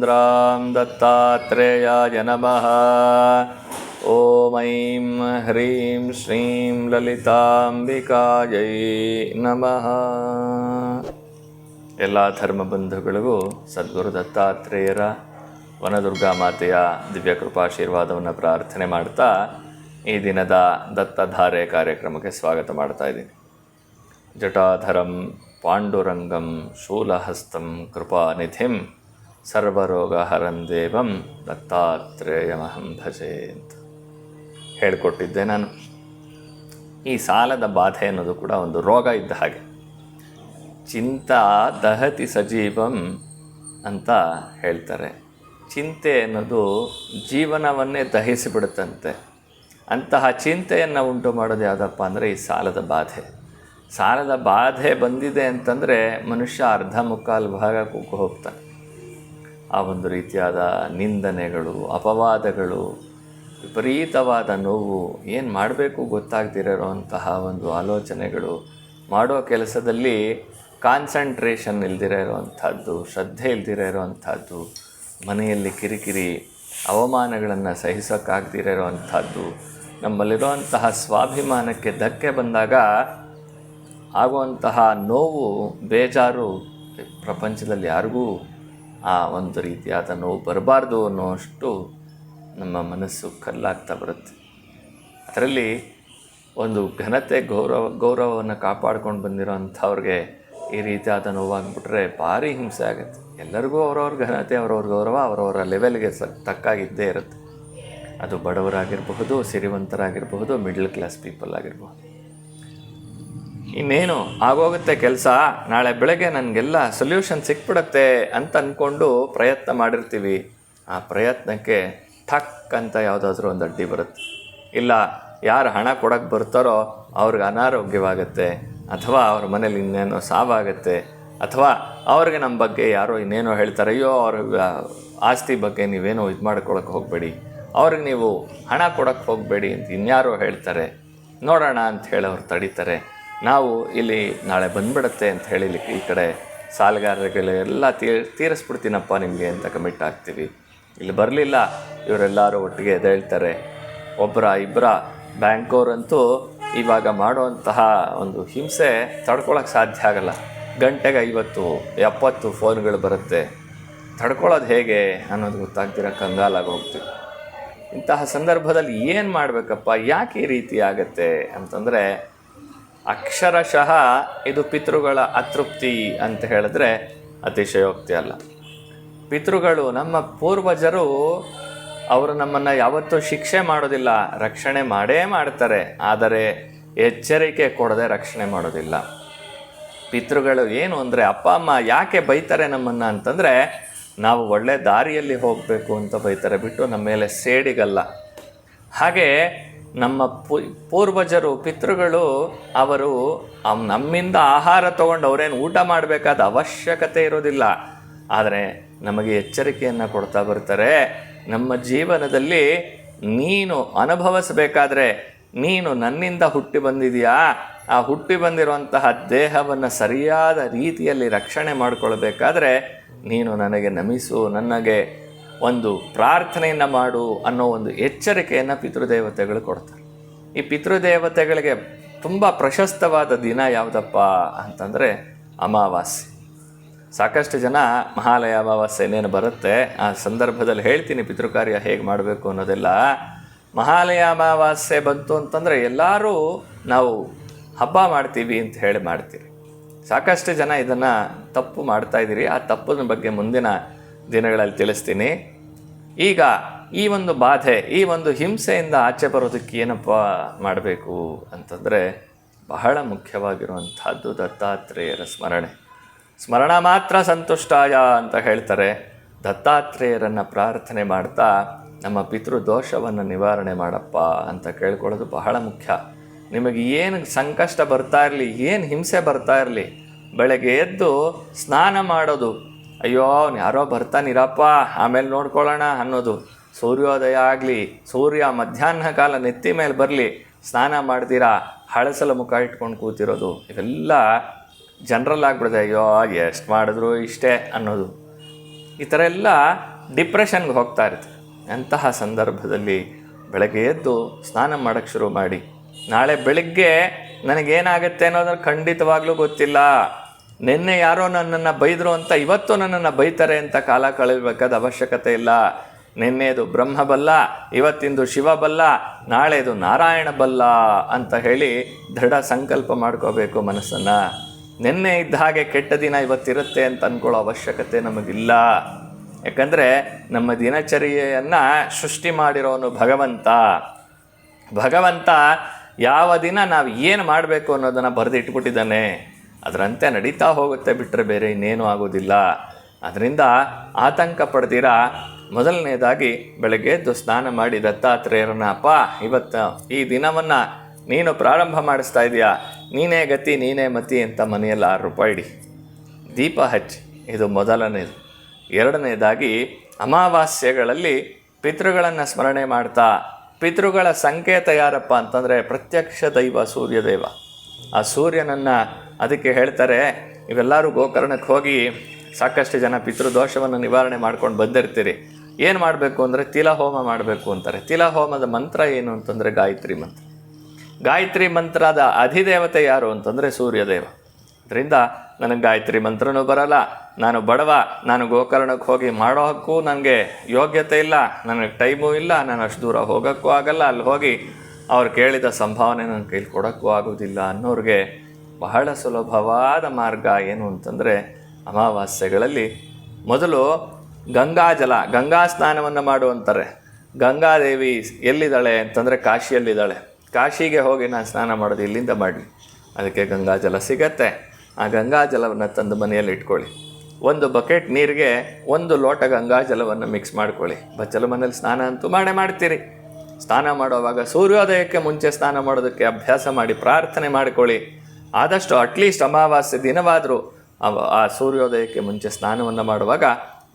चन्द्रां दत्तात्रेयाय नमः ॐ ऐं ह्रीं श्रीं ಲಲಿತಾಂಬಿಕಾಯೈ ನಮಃ ಎಲ್ಲ ಧರ್ಮ ಬಂಧುಗಳಿಗೂ ಸದ್ಗುರು ದತ್ತಾತ್ರೇಯರ ವನದುರ್ಗಾ ಮಾತೆಯ ದಿವ್ಯ ಕೃಪಾಶೀರ್ವಾದವನ್ನು ಪ್ರಾರ್ಥನೆ ಮಾಡ್ತಾ ಈ ದಿನದ ದತ್ತಧಾರೆ ಕಾರ್ಯಕ್ರಮಕ್ಕೆ ಸ್ವಾಗತ ಮಾಡ್ತಾ ಇದ್ದೀನಿ ಜಟಾಧರಂ ಪಾಂಡುರಂಗಂ ಶೂಲಹಸ್ತಂ ಕೃಪಾನಿಧಿಂ ಸರ್ವರೋಗಹರಂ ದೇವಂ ದತ್ತಾತ್ರೇಯಮಹಂ ಭಜೆ ಅಂತ ಹೇಳಿಕೊಟ್ಟಿದ್ದೆ ನಾನು. ಈ ಸಾಲದ ಬಾಧೆ ಅನ್ನೋದು ಕೂಡ ಒಂದು ರೋಗ ಇದ್ದ ಹಾಗೆ. ಚಿಂತ ದಹತಿ ಸಜೀವಂ ಅಂತ ಹೇಳ್ತಾರೆ. ಚಿಂತೆ ಅನ್ನೋದು ಜೀವನವನ್ನೇ ದಹಿಸಿಬಿಡುತ್ತಂತೆ. ಅಂತಹ ಚಿಂತೆಯನ್ನು ಉಂಟು ಮಾಡೋದು ಯಾವುದಪ್ಪ ಅಂದರೆ ಈ ಸಾಲದ ಬಾಧೆ. ಸಾಲದ ಬಾಧೆ ಬಂದಿದೆ ಅಂತಂದರೆ ಮನುಷ್ಯ ಅರ್ಧ ಮುಕ್ಕಾಲು ಭಾಗ ಕುಗ್ಗು ಹೋಗ್ತಾನೆ. ಆ ಒಂದು ರೀತಿಯಾದ ನಿಂದನೆಗಳು, ಅಪವಾದಗಳು, ವಿಪರೀತವಾದ ನೋವು ಏನು ಮಾಡಬೇಕು ಗೊತ್ತಾಗ್ದಿರೋಂತಹ ಒಂದು ಆಲೋಚನೆಗಳು ಮಾಡೋ ಕೆಲಸದಲ್ಲಿ ಕಾನ್ಸಂಟ್ರೇಷನ್ ಇಲ್ದಿರ ಇರೋವಂಥದ್ದು ಶ್ರದ್ಧೆ ಇಲ್ದಿರ ಇರೋವಂಥದ್ದು ಮನೆಯಲ್ಲಿ ಕಿರಿಕಿರಿ ಅವಮಾನಗಳನ್ನು ಸಹಿಸೋಕ್ಕಾಗ್ದಿರ ಇರೋವಂಥದ್ದು ನಮ್ಮಲ್ಲಿರುವಂತಹ ಸ್ವಾಭಿಮಾನಕ್ಕೆ ಧಕ್ಕೆ ಬಂದಾಗ ಆಗುವಂತಹ ನೋವು ಬೇಜಾರು ಪ್ರಪಂಚದಲ್ಲಿ ಯಾರಿಗೂ ಆ ಒಂದು ರೀತಿಯಾದ ನೋವು ಬರಬಾರ್ದು ಅನ್ನೋಷ್ಟು ನಮ್ಮ ಮನಸ್ಸು ಕಲ್ಲಾಗ್ತಾ ಬರುತ್ತೆ. ಅದರಲ್ಲಿ ಒಂದು ಘನತೆ ಗೌರವ, ಗೌರವವನ್ನು ಕಾಪಾಡ್ಕೊಂಡು ಬಂದಿರೋ ಅಂಥವ್ರಿಗೆ ಈ ರೀತಿಯಾದ ನೋವಾಗ್ಬಿಟ್ರೆ ಭಾರಿ ಹಿಂಸೆ ಆಗುತ್ತೆ. ಎಲ್ಲರಿಗೂ ಅವ್ರವ್ರ ಘನತೆ, ಅವ್ರವ್ರ ಗೌರವ, ಅವರವರ ಲೆವೆಲ್ಗೆ ಸ, ತಕ್ಕಾಗಿದ್ದೇ ಇರುತ್ತೆ. ಅದು ಬಡವರಾಗಿರಬಹುದು, ಸಿರಿವಂತರಾಗಿರಬಹುದು, ಮಿಡ್ಲ್ ಕ್ಲಾಸ್ ಪೀಪಲ್ ಆಗಿರಬಹುದು. ಇನ್ನೇನು ಆಗೋಗುತ್ತೆ ಕೆಲಸ? ನಾಳೆ ಬೆಳಗ್ಗೆ ನನಗೆಲ್ಲ ಸೊಲ್ಯೂಷನ್ ಸಿಕ್ಬಿಡುತ್ತೆ ಅಂತ ಅಂದ್ಕೊಂಡು ಪ್ರಯತ್ನ ಮಾಡಿರ್ತೀವಿ. ಆ ಪ್ರಯತ್ನಕ್ಕೆ ಥಕ್ ಅಂತ ಯಾವುದಾದ್ರೂ ಒಂದು ಅಡ್ಡಿ ಬರುತ್ತೆ. ಇಲ್ಲ, ಯಾರು ಹಣ ಕೊಡೋಕ್ಕೆ ಬರ್ತಾರೋ ಅವ್ರಿಗೆ ಅನಾರೋಗ್ಯವಾಗುತ್ತೆ, ಅಥವಾ ಅವ್ರ ಮನೇಲಿ ಇನ್ನೇನೋ ಸಾವಾಗುತ್ತೆ, ಅಥವಾ ಅವ್ರಿಗೆ ನಮ್ಮ ಬಗ್ಗೆ ಯಾರೋ ಇನ್ನೇನೋ ಹೇಳ್ತಾರೆ, ಅಯ್ಯೋ, ಅವ್ರ ಆಸ್ತಿ ಬಗ್ಗೆ ನೀವೇನೋ ಇದು ಮಾಡ್ಕೊಳಕ್ಕೆ ಹೋಗಬೇಡಿ, ಅವ್ರಿಗೆ ನೀವು ಹಣ ಕೊಡೋಕ್ಕೆ ಹೋಗಬೇಡಿ ಅಂತ ಇನ್ಯಾರೋ ಹೇಳ್ತಾರೆ. ನೋಡೋಣ ಅಂತ ಹೇಳಿ ಅವ್ರು ತಡೀತಾರೆ. ನಾವು ಇಲ್ಲಿ ನಾಳೆ ಬಂದ್ಬಿಡತ್ತೆ ಅಂತ ಹೇಳಿ ಈ ಕಡೆ ಸಾಲಗಾರರಿಗೆಲ್ಲ ತೀರ್ ತೀರಿಸ್ಬಿಡ್ತೀನಪ್ಪ ನಿಮಗೆ ಅಂತ ಕಮಿಟ್ ಆಗ್ತೀವಿ. ಇಲ್ಲಿ ಬರಲಿಲ್ಲ, ಇವರೆಲ್ಲರೂ ಒಟ್ಟಿಗೆ ಎದ್ದೇಳ್ತಾರೆ. ಒಬ್ಬರ ಇಬ್ಬರ ಬ್ಯಾಂಕವ್ರಂತೂ ಇವಾಗ ಮಾಡುವಂತಹ ಒಂದು ಹಿಂಸೆ ತಡ್ಕೊಳಕ್ಕೆ ಸಾಧ್ಯ ಆಗಲ್ಲ. ಗಂಟೆಗೆ ಐವತ್ತು, ಎಪ್ಪತ್ತು ಫೋನ್ಗಳು ಬರುತ್ತೆ. ತಡ್ಕೊಳ್ಳೋದು ಹೇಗೆ ಅನ್ನೋದು ಗೊತ್ತಾಗ್ತಿರ ಕಂಗಾಲಾಗಿ ಹೋಗ್ತೀವಿ. ಇಂತಹ ಸಂದರ್ಭದಲ್ಲಿ ಏನು ಮಾಡಬೇಕಪ್ಪ? ಯಾಕೆ ಈ ರೀತಿ ಆಗತ್ತೆ ಅಂತಂದರೆ ಅಕ್ಷರಶಃ ಇದು ಪಿತೃಗಳ ಅತೃಪ್ತಿ ಅಂತ ಹೇಳಿದ್ರೆ ಅತಿಶಯೋಕ್ತಿ ಅಲ್ಲ. ಪಿತೃಗಳು ನಮ್ಮ ಪೂರ್ವಜರು ಅವರು ನಮ್ಮನ್ನು ಯಾವತ್ತೂ ಶಿಕ್ಷೆ ಮಾಡೋದಿಲ್ಲ, ರಕ್ಷಣೆ ಮಾಡೇ ಮಾಡ್ತಾರೆ, ಆದರೆ ಎಚ್ಚರಿಕೆ ಕೊಡದೆ ರಕ್ಷಣೆ ಮಾಡೋದಿಲ್ಲ. ಪಿತೃಗಳು ಏನು ಅಂದರೆ, ಅಪ್ಪ, ಅಮ್ಮ ಯಾಕೆ ಬೈತಾರೆ ನಮ್ಮನ್ನು ಅಂತಂದರೆ, ನಾವು ಒಳ್ಳೆ ದಾರಿಯಲ್ಲಿ ಹೋಗಬೇಕು ಅಂತ ಬೈತಾರೆ, ಬಿಟ್ಟು ನಮ್ಮ ಮೇಲೆ ಸೇಡಿಗಲ್ಲ. ಹಾಗೆ ನಮ್ಮ ಪೂರ್ವಜರು, ಪಿತೃಗಳು, ಅವರು ನಮ್ಮಿಂದ ಆಹಾರ ತಗೊಂಡು ಅವರೇನು ಊಟ ಮಾಡಬೇಕಾದ ಅವಶ್ಯಕತೆ ಇರೋದಿಲ್ಲ. ಆದರೆ ನಮಗೆ ಎಚ್ಚರಿಕೆಯನ್ನು ಕೊಡ್ತಾ ಬರ್ತಾರೆ. ನಮ್ಮ ಜೀವನದಲ್ಲಿ ನೀನು ಅನುಭವಿಸಬೇಕಾದ್ರೆ ನೀನು ನನ್ನಿಂದ ಹುಟ್ಟಿ ಬಂದಿದೆಯಾ? ಆ ಹುಟ್ಟಿ ಬಂದಿರುವಂತಹ ದೇಹವನ್ನು ಸರಿಯಾದ ರೀತಿಯಲ್ಲಿ ರಕ್ಷಣೆ ಮಾಡಿಕೊಳ್ಬೇಕಾದ್ರೆ ನೀನು ನನಗೆ ನಮಿಸು ನನಗೆ ಒಂದು ಪ್ರಾರ್ಥನೆಯನ್ನು ಮಾಡು ಅನ್ನೋ ಒಂದು ಎಚ್ಚರಿಕೆಯನ್ನು ಪಿತೃದೇವತೆಗಳು ಕೊಡ್ತಾರೆ. ಈ ಪಿತೃದೇವತೆಗಳಿಗೆ ತುಂಬ ಪ್ರಶಸ್ತವಾದ ದಿನ ಯಾವುದಪ್ಪ ಅಂತಂದರೆ ಅಮಾವಾಸ್ಯೆ. ಸಾಕಷ್ಟು ಜನ ಮಹಾಲಯ ಅಮಾವಾಸ್ಯೆ ಏನೇನು ಬರುತ್ತೆ? ಆ ಸಂದರ್ಭದಲ್ಲಿ ಹೇಳ್ತೀನಿ ಪಿತೃಕಾರ್ಯ ಹೇಗೆ ಮಾಡಬೇಕು ಅನ್ನೋದೆಲ್ಲ. ಮಹಾಲಯ ಅಮಾವಾಸ್ಯೆ ಬಂತು ಅಂತಂದರೆ ಎಲ್ಲರೂ ನಾವು ಹಬ್ಬ ಮಾಡ್ತೀವಿ ಅಂತ ಹೇಳಿ ಮಾಡ್ತೀವಿ ಸಾಕಷ್ಟು ಜನ ಇದನ್ನು ತಪ್ಪು ಮಾಡ್ತಾಯಿದ್ದೀರಿ ಆ ತಪ್ಪಿನ ಬಗ್ಗೆ ಮುಂದಿನ ದಿನಗಳಲ್ಲಿ ತಿಳಿಸ್ತೀನಿ. ಈಗ ಈ ಒಂದು ಬಾಧೆ, ಈ ಒಂದು ಹಿಂಸೆಯಿಂದ ಆಚೆ ಬರೋದಕ್ಕೆ ಏನಪ್ಪ ಮಾಡಬೇಕು ಅಂತಂದರೆ ಬಹಳ ಮುಖ್ಯವಾಗಿರುವಂಥದ್ದು ದತ್ತಾತ್ರೇಯರ ಸ್ಮರಣೆ. ಸ್ಮರಣ ಮಾತ್ರ ಸಂತುಷ್ಟಾಯ ಅಂತ ಹೇಳ್ತಾರೆ. ದತ್ತಾತ್ರೇಯರನ್ನು ಪ್ರಾರ್ಥನೆ ಮಾಡ್ತಾ ನಮ್ಮ ಪಿತೃ ದೋಷವನ್ನು ನಿವಾರಣೆ ಮಾಡಪ್ಪ ಅಂತ ಕೇಳ್ಕೊಳ್ಳೋದು ಬಹಳ ಮುಖ್ಯ. ನಿಮಗೆ ಏನು ಸಂಕಷ್ಟ ಬರ್ತಾ ಇರಲಿ, ಏನು ಹಿಂಸೆ ಬರ್ತಾ ಇರಲಿ, ಬೆಳಗ್ಗೆ ಎದ್ದು ಸ್ನಾನ ಮಾಡೋದು ಅಯ್ಯೋ ಅವ್ನು ಯಾರೋ ಬರ್ತಾನಿರಪ್ಪ ಆಮೇಲೆ ನೋಡ್ಕೊಳ್ಳೋಣ ಅನ್ನೋದು. ಸೂರ್ಯೋದಯ ಆಗಲಿ, ಸೂರ್ಯ ಮಧ್ಯಾಹ್ನ ಕಾಲ ನೆತ್ತಿ ಮೇಲೆ ಬರಲಿ, ಸ್ನಾನ ಮಾಡ್ತೀರಾ? ಹಳಸಲ ಮುಖ ಇಟ್ಕೊಂಡು ಕೂತಿರೋದು. ಇವೆಲ್ಲ ಜನರಲ್ ಆಗ್ಬಿಡಿದೆ ಅಯ್ಯೋ, ಎಷ್ಟು ಮಾಡಿದ್ರು ಇಷ್ಟೇ ಅನ್ನೋದು. ಈ ಥರ ಎಲ್ಲ ಡಿಪ್ರೆಷನ್ಗೆ ಹೋಗ್ತಾ ಇರುತ್ತೆ. ಅಂತಹ ಸಂದರ್ಭದಲ್ಲಿ ಬೆಳಗ್ಗೆ ಎದ್ದು ಸ್ನಾನ ಮಾಡೋಕ್ಕೆ ಶುರು ಮಾಡಿ. ನಾಳೆ ಬೆಳಗ್ಗೆ ನನಗೇನಾಗುತ್ತೆ ಅನ್ನೋದನ್ನು ಖಂಡಿತವಾಗ್ಲೂ ಗೊತ್ತಿಲ್ಲ. ನಿನ್ನೆ ಯಾರೋ ನನ್ನನ್ನು ಬೈದರು ಅಂತ ಇವತ್ತು ನನ್ನನ್ನು ಬೈತಾರೆ ಅಂತ ಕಾಲ ಕಳೆಯಬೇಕಾದ ಅವಶ್ಯಕತೆ ಇಲ್ಲ. ನಿನ್ನೆದು ಬ್ರಹ್ಮ ಬಲ್ಲ ಇವತ್ತಿಂದು ಶಿವ ಬಲ್ಲ ನಾಳೆದು ನಾರಾಯಣ ಬಲ್ಲ ಅಂತ ಹೇಳಿ ದೃಢ ಸಂಕಲ್ಪ ಮಾಡ್ಕೋಬೇಕು ಮನಸ್ಸನ್ನು. ನಿನ್ನೆ ಇದ್ದ ಹಾಗೆ ಕೆಟ್ಟ ದಿನ ಇವತ್ತಿರುತ್ತೆ ಅಂತ ಅಂದ್ಕೊಳ್ಳೋ ಅವಶ್ಯಕತೆ ನಮಗಿಲ್ಲ. ಯಾಕಂದರೆ ನಮ್ಮ ದಿನಚರ್ಯೆಯನ್ನು ಸೃಷ್ಟಿ ಮಾಡಿರೋನು ಭಗವಂತ. ಭಗವಂತ ಯಾವ ದಿನ ನಾವು ಏನು ಮಾಡಬೇಕು ಅನ್ನೋದನ್ನು ಬರೆದಿಟ್ಬಿಟ್ಟಿದ್ದಾನೆ. ಅದರಂತೆ ನಡೀತಾ ಹೋಗುತ್ತೆ ಬಿಟ್ಟರೆ ಬೇರೆ ಇನ್ನೇನೂ ಆಗೋದಿಲ್ಲ. ಅದರಿಂದ ಆತಂಕ ಪಡೆದಿರ ಮೊದಲನೇದಾಗಿ ಬೆಳಗ್ಗೆ ಎದ್ದು ಸ್ನಾನ ಮಾಡಿ ದತ್ತಾತ್ರೇಯರನ್ನ, ಅಪ್ಪ, ಇವತ್ತು ಈ ದಿನವನ್ನು ನೀನು ಪ್ರಾರಂಭ ಮಾಡಿಸ್ತಾ ಇದೆಯಾ? ನೀನೇ ಗತಿ, ನೀನೇ ಮತಿ ಅಂತ ಮನೆಯಲ್ಲಿ ಆರು ರೂಪಾಯಿ ಇಡಿ. ದೀಪ ಹಚ್ಚಿ. ಇದು ಮೊದಲನೇದು. ಎರಡನೇದಾಗಿ ಅಮಾವಾಸ್ಯೆಗಳಲ್ಲಿ ಪಿತೃಗಳನ್ನು ಸ್ಮರಣೆ ಮಾಡ್ತಾ, ಪಿತೃಗಳ ಸಂಕೇತ ಯಾರಪ್ಪ ಅಂತಂದರೆ ಪ್ರತ್ಯಕ್ಷ ದೈವ ಸೂರ್ಯದೇವ. ಆ ಸೂರ್ಯನನ್ನು ಅದಕ್ಕೆ ಹೇಳ್ತಾರೆ, ಇವೆಲ್ಲರೂ ಗೋಕರ್ಣಕ್ಕೆ ಹೋಗಿ ಸಾಕಷ್ಟು ಜನ ಪಿತೃದೋಷವನ್ನು ನಿವಾರಣೆ ಮಾಡ್ಕೊಂಡು ಬಂದಿರ್ತೀರಿ. ಏನು ಮಾಡಬೇಕು ಅಂದರೆ ತಿಲಹೋಮ ಮಾಡಬೇಕು ಅಂತಾರೆ. ತಿಲಹೋಮದ ಮಂತ್ರ ಏನು ಅಂತಂದರೆ ಗಾಯತ್ರಿ ಮಂತ್ರ. ಗಾಯತ್ರಿ ಮಂತ್ರದ ಅಧಿದೇವತೆ ಯಾರು ಅಂತಂದರೆ ಸೂರ್ಯದೇವ. ಅದರಿಂದ ನನಗೆ ಗಾಯತ್ರಿ ಮಂತ್ರನೂ ಬರಲ್ಲ, ನಾನು ಬಡವ, ನಾನು ಗೋಕರ್ಣಕ್ಕೆ ಹೋಗಿ ಮಾಡೋ ಹಕ್ಕು ನನಗೆ ಯೋಗ್ಯತೆ ಇಲ್ಲ, ನನಗೆ ಟೈಮೂ ಇಲ್ಲ, ನಾನು ಅಷ್ಟು ದೂರ ಹೋಗೋಕ್ಕೂ ಆಗಲ್ಲ, ಅಲ್ಲಿ ಹೋಗಿ ಅವ್ರು ಕೇಳಿದ ಸಂಭಾವನೆ ನನ್ನ ಕೈಲಿ ಕೊಡೋಕ್ಕೂ ಆಗೋದಿಲ್ಲ ಅನ್ನೋರಿಗೆ ಬಹಳ ಸುಲಭವಾದ ಮಾರ್ಗ ಏನು ಅಂತಂದರೆ ಅಮಾವಾಸ್ಯೆಗಳಲ್ಲಿ ಮೊದಲು ಗಂಗಾಜಲ ಗಂಗಾ ಸ್ನಾನವನ್ನು ಮಾಡುವಂತಾರೆ ಗಂಗಾದೇವಿ ಎಲ್ಲಿದ್ದಾಳೆ ಅಂತಂದರೆ ಕಾಶಿಯಲ್ಲಿದ್ದಾಳೆ. ಕಾಶಿಗೆ ಹೋಗಿ ನಾನು ಸ್ನಾನ ಮಾಡೋದು ಇಲ್ಲಿಂದ ಮಾಡಲಿ. ಅದಕ್ಕೆ ಗಂಗಾಜಲ ಸಿಗತ್ತೆ. ಆ ಗಂಗಾಜಲವನ್ನು ತಂದು ಮನೆಯಲ್ಲಿ ಇಟ್ಕೊಳ್ಳಿ. ಒಂದು ಬಕೆಟ್ ನೀರಿಗೆ ಒಂದು ಲೋಟ ಗಂಗಾಜಲವನ್ನು ಮಿಕ್ಸ್ ಮಾಡ್ಕೊಳ್ಳಿ. ಬಚ್ಚಲ ಮನೇಲಿ ಸ್ನಾನ ಅಂತೂ ಮಾಡೇ ಮಾಡ್ತೀರಿ. ಸ್ನಾನ ಮಾಡುವಾಗ ಸೂರ್ಯೋದಯಕ್ಕೆ ಮುಂಚೆ ಸ್ನಾನ ಮಾಡೋದಕ್ಕೆ ಅಭ್ಯಾಸ ಮಾಡಿ ಪ್ರಾರ್ಥನೆ ಮಾಡಿಕೊಳ್ಳಿ. ಆದಷ್ಟು ಅಟ್ಲೀಸ್ಟ್ ಅಮಾವಾಸ್ಯೆ ದಿನವಾದರೂ ಆ ಸೂರ್ಯೋದಯಕ್ಕೆ ಮುಂಚೆ ಸ್ನಾನವನ್ನು ಮಾಡುವಾಗ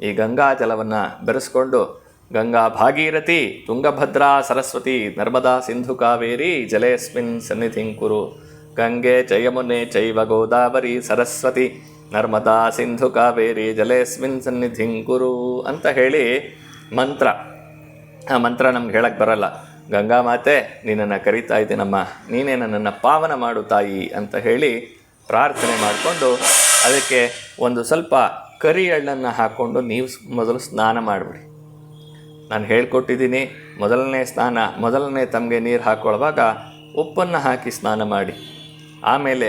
ಈ ಗಂಗಾ ಜಲವನ್ನು ಬೆರೆಸ್ಕೊಂಡು ಗಂಗಾ ಭಾಗೀರಥಿ, ತುಂಗಭದ್ರಾ, ಸರಸ್ವತಿ, ನರ್ಮದಾ, ಸಿಂಧು, ಕಾವೇರಿ, ಜಲೇಸ್ಮಿನ್ ಸನ್ನಿಧಿಂ ಕುರು. ಗಂಗೆ ಜಯಮುನೆ ಚೈವ ಗೋದಾವರಿ, ಸರಸ್ವತಿ, ನರ್ಮದಾ, ಸಿಂಧು, ಕಾವೇರಿ, ಜಲೇಸ್ಮಿನ್ ಸನ್ನಿಧಿಂ ಕುರು ಅಂತ ಹೇಳಿ ಮಂತ್ರ. ಆ ಮಂತ್ರ ನಮ್ಗೆ ಹೇಳಕ್ಕೆ ಬರಲ್ಲ. ಗಂಗಾ ಮಾತೆ, ನಿನ್ನನ್ನು ಕರಿತಾ ಇದ್ದೀನಮ್ಮ ನೀನೇ ನನ್ನನ್ನು ಪಾವನ ಮಾಡು ತಾಯಿ ಅಂತ ಹೇಳಿ ಪ್ರಾರ್ಥನೆ ಮಾಡಿಕೊಂಡು ಅದಕ್ಕೆ ಒಂದು ಸ್ವಲ್ಪ ಕರಿ ಎಳ್ಳನ್ನು ಹಾಕ್ಕೊಂಡು ನೀವು ಮೊದಲು ಸ್ನಾನ ಮಾಡಿಬಿಡಿ. ನಾನು ಹೇಳ್ಕೊಟ್ಟಿದ್ದೀನಿ, ಮೊದಲನೇ ಸ್ನಾನ, ಮೊದಲನೇ ತಮಗೆ ನೀರು ಹಾಕ್ಕೊಳ್ಳುವಾಗ ಉಪ್ಪನ್ನು ಹಾಕಿ ಸ್ನಾನ ಮಾಡಿ. ಆಮೇಲೆ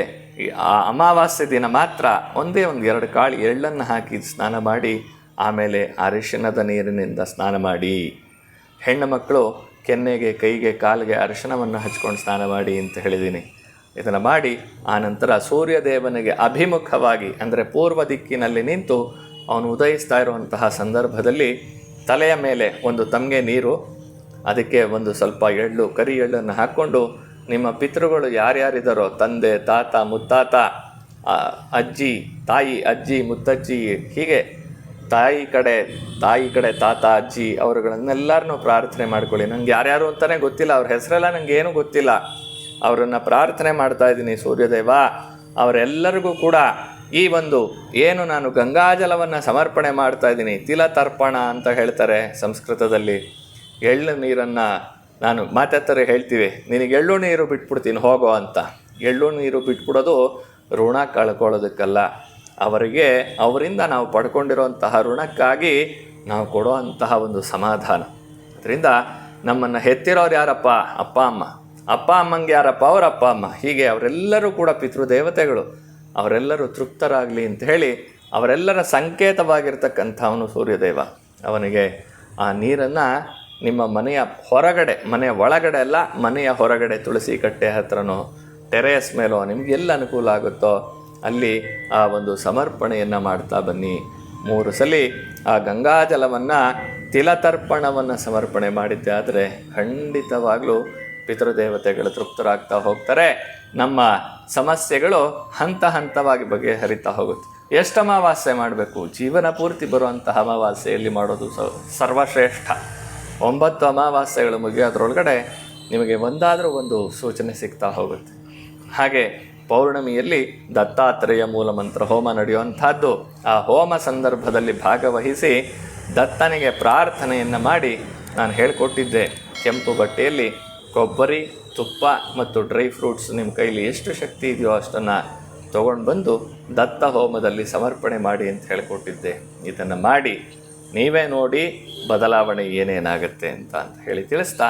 ಆ ಅಮಾವಾಸ್ಯೆ ದಿನ ಮಾತ್ರ ಒಂದೇ ಒಂದು ಎರಡು ಕಾಳು ಎಳ್ಳನ್ನು ಹಾಕಿ ಸ್ನಾನ ಮಾಡಿ, ಆಮೇಲೆ ಅರಿಶಿಣದ ನೀರಿನಿಂದ ಸ್ನಾನ ಮಾಡಿ. ಹೆಣ್ಣು ಮಕ್ಕಳು ಕೆನ್ನೆಗೆ, ಕೈಗೆ, ಕಾಲಿಗೆ ಅರ್ಶನವನ್ನು ಹಚ್ಕೊಂಡು ಸ್ನಾನ ಮಾಡಿ ಅಂತ ಹೇಳಿದ್ದೀನಿ. ಇದನ್ನು ಮಾಡಿ ಆನಂತರ ಸೂರ್ಯದೇವನಿಗೆ ಅಭಿಮುಖವಾಗಿ, ಅಂದರೆ ಪೂರ್ವ ದಿಕ್ಕಿನಲ್ಲಿ ನಿಂತು ಅವನು ಉದಯಿಸ್ತಾ ಇರುವಂತಹ ಸಂದರ್ಭದಲ್ಲಿ ತಲೆಯ ಮೇಲೆ ಒಂದು ತಮಗೆ ನೀರು, ಅದಕ್ಕೆ ಒಂದು ಸ್ವಲ್ಪ ಎಳ್ಳು, ಕರಿ ಎಳ್ಳನ್ನು ಹಾಕ್ಕೊಂಡು ನಿಮ್ಮ ಪಿತೃಗಳು ಯಾರ್ಯಾರಿದ್ದಾರೋ ತಂದೆ, ತಾತ, ಮುತ್ತಾತ ಅಜ್ಜಿ, ತಾಯಿ, ಅಜ್ಜಿ, ಮುತ್ತಜ್ಜಿ ಹೀಗೆ ತಾಯಿ ಕಡೆ ತಾಯಿ ಕಡೆ ತಾತ, ಅಜ್ಜಿ ಅವರುಗಳನ್ನೆಲ್ಲರನ್ನೂ ಪ್ರಾರ್ಥನೆ ಮಾಡ್ಕೊಳ್ಳಿ. ನಂಗೆ ಯಾರ್ಯಾರು ಅಂತಲೇ ಗೊತ್ತಿಲ್ಲ, ಅವ್ರ ಹೆಸರೆಲ್ಲ ನನಗೆ ಏನೂ ಗೊತ್ತಿಲ್ಲ. ಅವರನ್ನು ಪ್ರಾರ್ಥನೆ ಮಾಡ್ತಾ ಇದ್ದೀನಿ ಸೂರ್ಯದೇವ. ಅವರೆಲ್ಲರಿಗೂ ಕೂಡ ಈ ಒಂದು ಏನು ನಾನು ಗಂಗಾಜಲವನ್ನು ಸಮರ್ಪಣೆ ಮಾಡ್ತಾ ಇದ್ದೀನಿ ತಿಲತರ್ಪಣ ಅಂತ ಹೇಳ್ತಾರೆ ಸಂಸ್ಕೃತದಲ್ಲಿ. ಎಳ್ಳು ನೀರನ್ನು ನಾನು ಮಾತಾಡ್ತಾರೆ ಹೇಳ್ತೀವಿ, ನಿನಗೆ ಎಳ್ಳು ನೀರು ಬಿಟ್ಬಿಡ್ತೀನಿ ಹೋಗೋ ಅಂತ. ಎಳ್ಳು ನೀರು ಬಿಟ್ಬಿಡೋದು ಋಣ ಕಳ್ಕೊಳ್ಳೋದಕ್ಕಲ್ಲ. ಅವರಿಗೆ ಅವರಿಂದ ನಾವು ಪಡ್ಕೊಂಡಿರುವಂತಹ ಋಣಕ್ಕಾಗಿ ನಾವು ಕೊಡುವಂತಹ ಒಂದು ಸಮಾಧಾನ. ಅದರಿಂದ ನಮ್ಮನ್ನು ಹೆತ್ತಿರೋರು ಯಾರಪ್ಪ? ಅಪ್ಪ, ಅಮ್ಮ. ಅಪ್ಪ, ಅಮ್ಮಂಗೆ ಯಾರಪ್ಪ? ಅವರ ಅಪ್ಪ, ಅಮ್ಮ. ಹೀಗೆ ಅವರೆಲ್ಲರೂ ಕೂಡ ಪಿತೃದೇವತೆಗಳು. ಅವರೆಲ್ಲರೂ ತೃಪ್ತರಾಗಲಿ ಅಂತ ಹೇಳಿ ಅವರೆಲ್ಲರ ಸಂಕೇತವಾಗಿರ್ತಕ್ಕಂಥವನು ಸೂರ್ಯದೇವ. ಅವನಿಗೆ ಆ ನೀರನ್ನು ನಿಮ್ಮ ಮನೆಯ ಹೊರಗಡೆ, ಮನೆಯ ಒಳಗಡೆ ಅಲ್ಲ, ಮನೆಯ ಹೊರಗಡೆ ತುಳಸಿ ಕಟ್ಟೆ ಹತ್ರನೋ, ಟೆರೇಸ್ ಮೇಲೋ ನಿಮಗೆಲ್ಲ ಅನುಕೂಲ ಆಗುತ್ತೋ ಅಲ್ಲಿ ಆ ಒಂದು ಸಮರ್ಪಣೆಯನ್ನು ಮಾಡ್ತಾ ಬನ್ನಿ. ಮೂರು ಸಲ ಆ ಗಂಗಾಜಲವನ್ನು ತಿಲತರ್ಪಣವನ್ನು ಸಮರ್ಪಣೆ ಮಾಡಿದ್ದೆ. ಆದರೆ ಖಂಡಿತವಾಗಲೂ ಪಿತೃದೇವತೆಗಳು ತೃಪ್ತರಾಗ್ತಾ ಹೋಗ್ತಾರೆ. ನಮ್ಮ ಸಮಸ್ಯೆಗಳು ಹಂತ ಹಂತವಾಗಿ ಬಗೆಹರಿತಾ ಹೋಗುತ್ತೆ. ಎಷ್ಟು ಅಮಾವಾಸ್ಯೆ ಮಾಡಬೇಕು? ಜೀವನ ಪೂರ್ತಿ ಬರುವಂತಹ ಅಮಾವಾಸ್ಯೆಯಲ್ಲಿ ಮಾಡೋದು ಸರ್ವಶ್ರೇಷ್ಠ. ಒಂಬತ್ತು ಅಮಾವಾಸ್ಯೆಗಳು ಮುಗಿಯೋದ್ರೊಳಗಡೆ ನಿಮಗೆ ಒಂದಾದರೂ ಒಂದು ಸೂಚನೆ ಸಿಗ್ತಾ ಹೋಗುತ್ತೆ. ಹಾಗೆ ಪೌರ್ಣಮಿಯಲ್ಲಿ ದತ್ತಾತ್ರೇಯ ಮೂಲಮಂತ್ರ ಹೋಮ ನಡೆಯುವಂಥದ್ದು. ಆ ಹೋಮ ಸಂದರ್ಭದಲ್ಲಿ ಭಾಗವಹಿಸಿ ದತ್ತನಿಗೆ ಪ್ರಾರ್ಥನೆಯನ್ನು ಮಾಡಿ ನಾನು ಹೇಳಿಕೊಟ್ಟಿದ್ದೆ. ಕೆಂಪು ಬಟ್ಟೆಯಲ್ಲಿ ಕೊಬ್ಬರಿ, ತುಪ್ಪ ಮತ್ತು ಡ್ರೈ ಫ್ರೂಟ್ಸ್ ನಿಮ್ಮ ಕೈಲಿ ಎಷ್ಟು ಶಕ್ತಿ ಇದೆಯೋ ಅಷ್ಟನ್ನು ತೊಗೊಂಡು ಬಂದು ದತ್ತ ಹೋಮದಲ್ಲಿ ಸಮರ್ಪಣೆ ಮಾಡಿ ಅಂತ ಹೇಳಿಕೊಟ್ಟಿದ್ದೆ. ಇದನ್ನು ಮಾಡಿ ನೀವೇ ನೋಡಿ ಬದಲಾವಣೆ ಏನೇನಾಗುತ್ತೆ ಅಂತ ಅಂತ ಹೇಳಿ ತಿಳಿಸ್ತಾ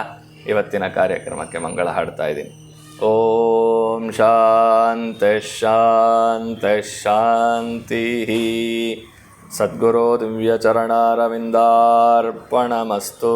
ಇವತ್ತಿನ ಕಾರ್ಯಕ್ರಮಕ್ಕೆ ಮಂಗಳ ಹಾಡ್ತಾ ಇದ್ದೀನಿ. ॐ शान्तेशान्तशन्तिः सद्गुरो दिव्यचरणरविन्दार्पणमस्तु